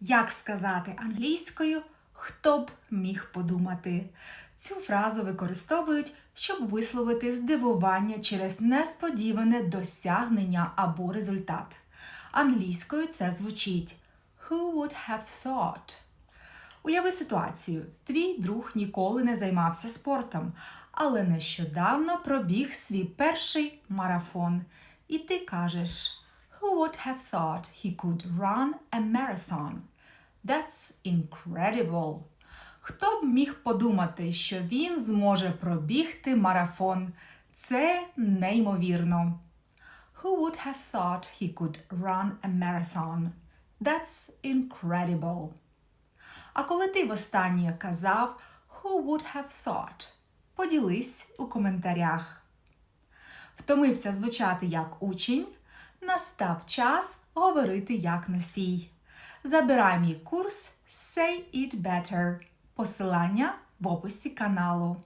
Як сказати англійською хто б міг подумати? Цю фразу використовують, щоб висловити здивування через несподіване досягнення або результат. Англійською це звучить Who would have thought? Уяви ситуацію: твій друг ніколи не займався спортом, але нещодавно пробіг свій перший марафон. І ти кажеш: Who would have thought he could run a marathon? That's incredible. Хто б міг подумати, що він зможе пробігти марафон? Це неймовірно. Who would have thought he could run a marathon? That's incredible. А коли ти востаннє казав Who would have thought? Поділись у коментарях. Втомився звучати як учень? Настав час говорити як носій. Забирай мій курс Say It Better. Посилання в описі каналу.